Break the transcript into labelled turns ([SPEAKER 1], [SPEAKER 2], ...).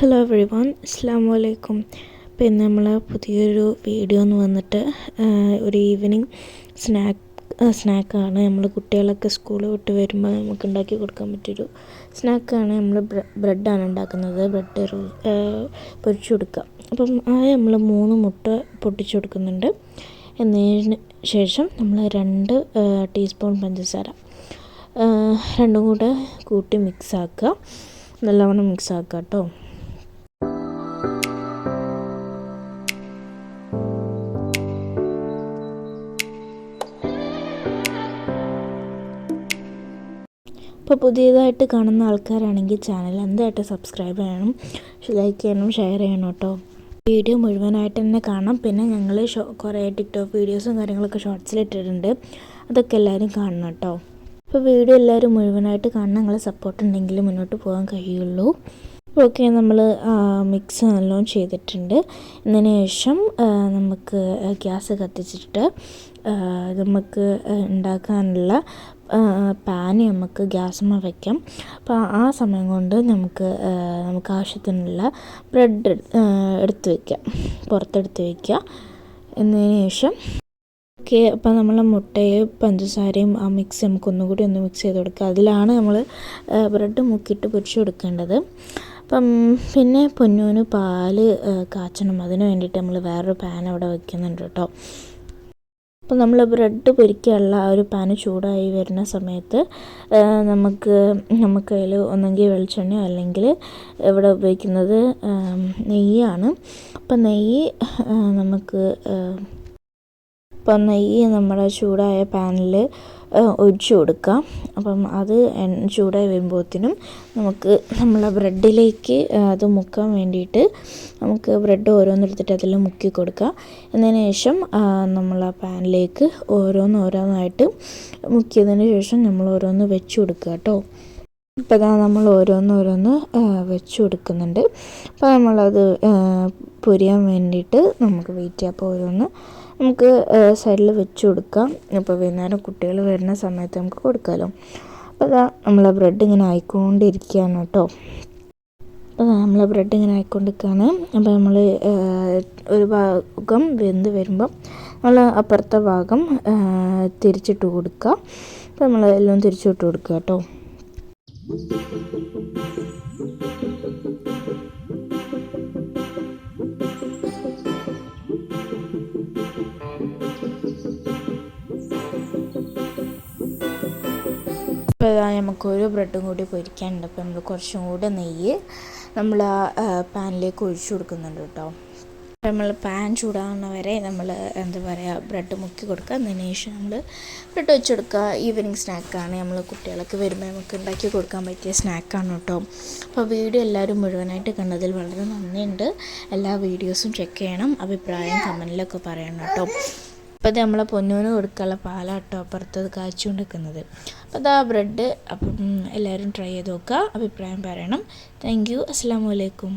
[SPEAKER 1] Hello every one അസ്സാം വലൈക്കും പിന്നെ നമ്മൾ പുതിയൊരു വീഡിയോ എന്ന് വന്നിട്ട് ഒരു ഈവനിങ് സ്നാക്ക് സ്നാക്കാണ് നമ്മൾ കുട്ടികളൊക്കെ സ്കൂളിൽ വിട്ട് വരുമ്പോൾ നമുക്ക് ഉണ്ടാക്കി കൊടുക്കാൻ പറ്റിയൊരു സ്നാക്കാണ് നമ്മൾ ബ്രെഡാണ് ഉണ്ടാക്കുന്നത്. ബ്രെഡ് പൊരിച്ചു കൊടുക്കുക. അപ്പം ആ നമ്മൾ മൂന്ന് മുട്ട പൊട്ടിച്ചു കൊടുക്കുന്നുണ്ട്. എന്നതിന് ശേഷം നമ്മൾ രണ്ട് ടീസ്പൂൺ പഞ്ചസാര രണ്ടും കൂടെ കൂട്ടി മിക്സ് ആക്കുക. നല്ലവണ്ണം മിക്സ് ആക്കുക കേട്ടോ. ഇപ്പോൾ പുതിയതായിട്ട് കാണുന്ന ആൾക്കാരാണെങ്കിൽ ചാനൽ എന്തായിട്ട് സബ്സ്ക്രൈബ് ചെയ്യണം ലൈക്ക് ചെയ്യണം ഷെയർ ചെയ്യണം കേട്ടോ. വീഡിയോ മുഴുവനായിട്ട് തന്നെ കാണാം പിന്നെ ഞങ്ങൾ ഷോ കുറേ ടിക്ടോക്ക് വീഡിയോസും കാര്യങ്ങളൊക്കെ ഷോർട്സിലിട്ടിട്ടുണ്ട് അതൊക്കെ എല്ലാവരും കാണണം കേട്ടോ. അപ്പോൾ വീഡിയോ എല്ലാവരും മുഴുവനായിട്ട് കാണണം. നിങ്ങളെ സപ്പോർട്ട് ഉണ്ടെങ്കിൽ മുന്നോട്ട് പോകാൻ കഴിയുള്ളൂ. ഓക്കെ നമ്മൾ മിക്സ് നല്ലോണം ചെയ്തിട്ടുണ്ട്. ഇതിന് ശേഷം നമുക്ക് ഗ്യാസ് കത്തിച്ചിട്ട് നമുക്ക് ഉണ്ടാക്കാനുള്ള പാന് നമുക്ക് ഗ്യാസുമ്മ വയ്ക്കാം അപ്പോൾ ആ സമയം കൊണ്ട് നമുക്ക് നമുക്ക് ആവശ്യത്തിനുള്ള ബ്രെഡ് എടുത്ത് വയ്ക്കാം പുറത്തെടുത്ത് വയ്ക്കുക എന്നതിന് ശേഷം ഓക്കെ അപ്പോൾ നമ്മൾ മുട്ടയും പഞ്ചസാരയും ആ മിക്സ് നമുക്ക് ഒന്നുകൂടി ഒന്ന് മിക്സ് ചെയ്ത് കൊടുക്കുക. അതിലാണ് നമ്മൾ ബ്രെഡ് മുക്കിയിട്ട് പൊരിച്ചു കൊടുക്കേണ്ടത്. അപ്പം പിന്നെ പൊന്നൂന് പാൽ കാച്ചണം. അതിന് വേണ്ടിയിട്ട് നമ്മൾ വേറൊരു പാൻ അവിടെ വയ്ക്കുന്നുണ്ട് കേട്ടോ. അപ്പോൾ നമ്മൾ ബ്രെഡ് പൊരിക്കാനുള്ള ആ ഒരു പാന് ചൂടായി വരുന്ന സമയത്ത് നമുക്ക് നമുക്ക് അതിൽ ഒന്നെങ്കിൽ വെളിച്ചെണ്ണയോ അല്ലെങ്കിൽ ഇവിടെ ഉപയോഗിക്കുന്നത് നെയ്യാണ്. അപ്പം നെയ്യ് നമുക്ക് ഇപ്പം നെയ്യ് നമ്മുടെ ചൂടായ പാനിൽ ഒഴിച്ചു കൊടുക്കാം. അപ്പം അത് ചൂടായി വരുമ്പോഴത്തേനും നമുക്ക് നമ്മളെ ബ്രെഡിലേക്ക് അത് മുക്കാൻ വേണ്ടിയിട്ട് നമുക്ക് ബ്രെഡ് ഓരോന്നെടുത്തിട്ട് അതിൽ മുക്കി കൊടുക്കുക എന്നതിന് ശേഷം നമ്മൾ ആ പാനിലേക്ക് ഓരോന്നോരോന്നായിട്ട് മുക്കിയതിന് ശേഷം നമ്മൾ ഓരോന്ന് വെച്ച് കൊടുക്കുക കേട്ടോ. ഇപ്പോൾ ഇതാ നമ്മൾ ഓരോന്നോരോന്ന് ഓരോന്ന് വെച്ച് കൊടുക്കുന്നുണ്ട്. അപ്പോൾ നമ്മളത് പൊരിയാൻ വേണ്ടിയിട്ട് നമുക്ക് വെയിറ്റ് ചെയ്യാം. അപ്പോൾ ഓരോന്ന് നമുക്ക് സൈഡിൽ വെച്ച് കൊടുക്കാം. അപ്പോൾ വൈകുന്നേരം കുട്ടികൾ വരുന്ന സമയത്ത് നമുക്ക് കൊടുക്കാമല്ലോ അപ്പോൾ അതാ നമ്മളെ ബ്രെഡ് ഇങ്ങനെ ആയിക്കൊണ്ടിരിക്കുകയാണ് കേട്ടോ. അപ്പോൾ നമ്മളെ ബ്രെഡ് ഇങ്ങനെ ആയിക്കൊണ്ടിരിക്കുകയാണ്. അപ്പോൾ നമ്മൾ ഒരു ഭാഗം വെന്ത് വരുമ്പം നമ്മൾ അപ്പുറത്തെ ഭാഗം തിരിച്ചിട്ട് കൊടുക്കുക അപ്പോൾ നമ്മൾ എല്ലാം തിരിച്ചിട്ട് കൊടുക്കുക കേട്ടോ. ഇപ്പോൾ നമുക്ക് ഒരു ബ്രെഡും കൂടി പൊരിക്കാനുണ്ട്. അപ്പോൾ നമ്മൾ കുറച്ചും കൂടെ നെയ്യ് നമ്മൾ ആ പാനിലേക്ക് ഒഴിച്ചു കൊടുക്കുന്നുണ്ട് കേട്ടോ. നമ്മൾ പാൻ ചൂടാകുന്ന വരെ നമ്മൾ എന്താ പറയുക ബ്രെഡ് മുക്കി കൊടുക്കുക. അതിന് ശേഷം നമ്മൾ ബ്രെഡ് വെച്ച് കൊടുക്കുക ഈവനിങ് സ്നാക്കാണ് നമ്മൾ കുട്ടികളൊക്കെ വരുമ്പോൾ നമുക്ക് ഉണ്ടാക്കി കൊടുക്കാൻ പറ്റിയ സ്നാക്കാണ് കേട്ടോ. അപ്പോൾ വീഡിയോ എല്ലാവരും മുഴുവനായിട്ട് കണ്ടതിൽ വളരെ നന്ദിയുണ്ട്. എല്ലാ വീഡിയോസും ചെക്ക് ചെയ്യണം. അഭിപ്രായം കമന്റിലൊക്കെ പറയണം കേട്ടോ. അപ്പോൾ നമ്മളെ പൊന്നൂന് കൊടുക്കാനുള്ള പാലാട്ടോ അപ്പുറത്ത് കാച്ചുകൊണ്ട് നിൽക്കുന്നത് അപ്പോൾ അതാ ബ്രെഡ്. അപ്പം എല്ലാവരും ട്രൈ ചെയ്ത് നോക്കുക അഭിപ്രായം പറയണം. താങ്ക് യു അസ്സാം വലൈക്കും